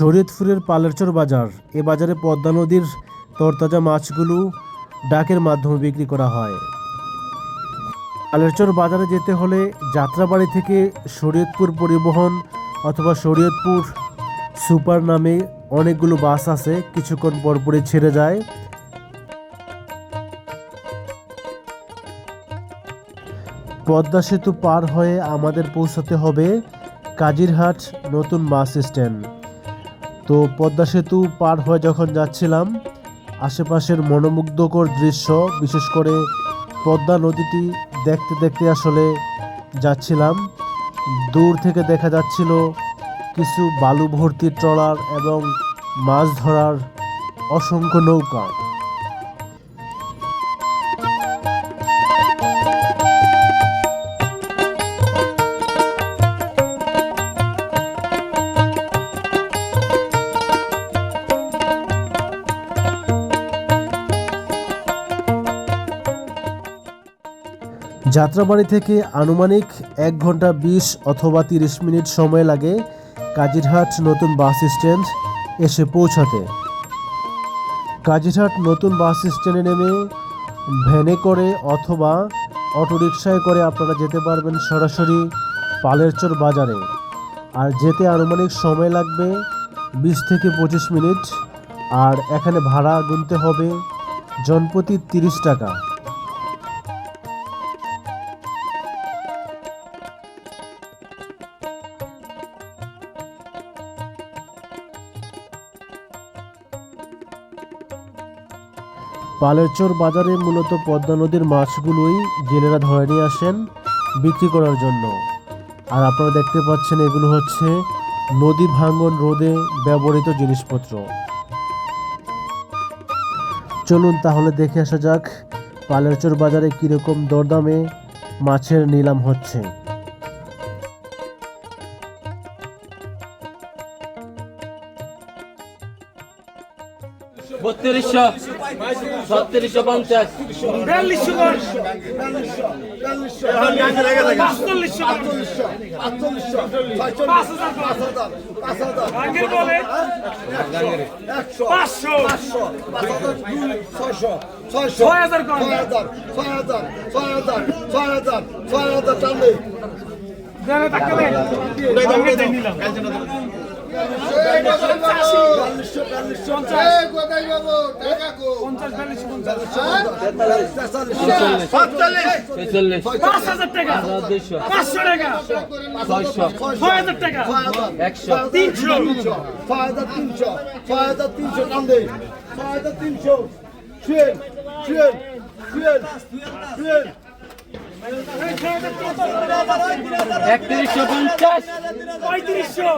শরীয়তপুরের পালেরচর বাজার। এ বাজারে পদ্মা নদীর তরতাজা মাছগুলো ডাকের মাধ্যমে বিক্রি করা হয়। পালেরচর বাজারে যেতে হলে যাত্রাবাড়ি থেকে শরীয়তপুর পরিবহন অথবা শরীয়তপুর সুপার নামে অনেকগুলো বাস আছে, কিছুক্ষণ পরপরই ছেড়ে যায়। পদ্মা সেতু পার হয়ে আমাদের পৌঁছাতে হবে কাজিরহাট নতুন বাস স্ট্যান্ড। তো পদ্মা সেতু পার হয়ে যখন যাচ্ছিলাম, আশেপাশের মনোমুগ্ধকর দৃশ্য, বিশেষ করে পদ্মা নদীটি দেখতে দেখতে আসলে যাচ্ছিলাম। দূর থেকে দেখা যাচ্ছিল কিছু বালু ভর্তি ট্রলার এবং মাছ ধরার অসংখ্য নৌকা। যাত্রাবাড়ি থেকে আনুমানিক এক ঘণ্টা বিশ অথবা তিরিশ মিনিট সময় লাগে কাজিরহাট নতুন বাস স্ট্যান্ড এসে পৌঁছাতে। কাজিরহাট নতুন বাস স্ট্যান্ডে নেমে ভ্যানে করে অথবা অটোরিকশায় করে আপনারা যেতে পারবেন সরাসরি পালেরচর বাজারে। আর যেতে আনুমানিক সময় লাগবে বিশ থেকে পঁচিশ মিনিট। আর এখানে ভাড়া গুনতে হবে জনপ্রতি তিরিশ টাকা। পালেরচর বাজারে মূলত পদ্মা নদীর মাছগুলোই জেলেরা ধরে নিয়ে আসেন বিক্রি করার জন্য। আর আপনারা দেখতে পাচ্ছেন এগুলো হচ্ছে নদী ভাঙ্গন রোধে ব্যবহৃত জিনিসপত্র। চলুন তাহলে দেখে আসা যাক পালেরচর বাজারে কীরকম দরদামে মাছের নিলাম হচ্ছে। বত্রিশশো ছত্রিশশো পঞ্চাশ। বিয়াল্লিশশো পাঁচ হাজার ছয় হাজার পাঁচ হাজার টাকা ছয়শো ছয় হাজার টাকা একশো তিনশো ছয় হাজার তিনশো ছয় হাজার তিনশো কান্দে ছয় হাজার তিনশো শুয়েন শুয়েন শুয়েন শুয়েন একত্রিশশো পঞ্চাশ। পঁয়ত্রিশশো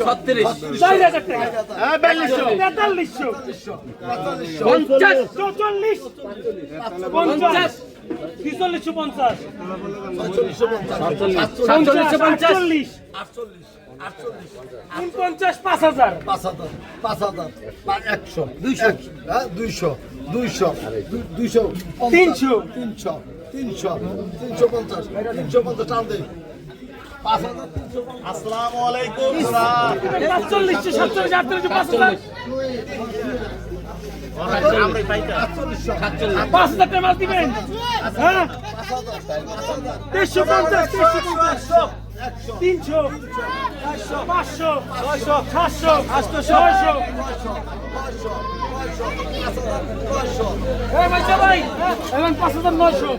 ছত্রিশ। চার হাজার টাকা বিয়াল্লিশশো তেতাল্লিশশো পঞ্চাশ। চৌচল্লিশ। পঞ্চাশ। ছিচল্লিশশো পঞ্চাশ। আটচল্লিশ উনপঞ্চাশ পাঁচ হাজার। পাঁচ হাজার পাঁচ হাজার একশো দুইশো হ্যাঁ দুইশো দুইশো দু- দুইশো তিনশো। তিনশো তিনশো তিনশো পঞ্চাশ তিনশো পঞ্চাশ টান দে। পাঁচ হাজার তিনশো আসসালামু আলাইকুম পাঁচচল্লিশশো সাতচল্লিশ আটচল্লিশ পাঁচ পাঁচ হাজার টাকা মাছ দিবেন হ্যাঁ তেইশশো পঞ্চাশ তেইশশো পঞ্চাশ তিনশো পাঁচশো সাতশো আটশো ছয়শো পাঁচ হাজার নয়শো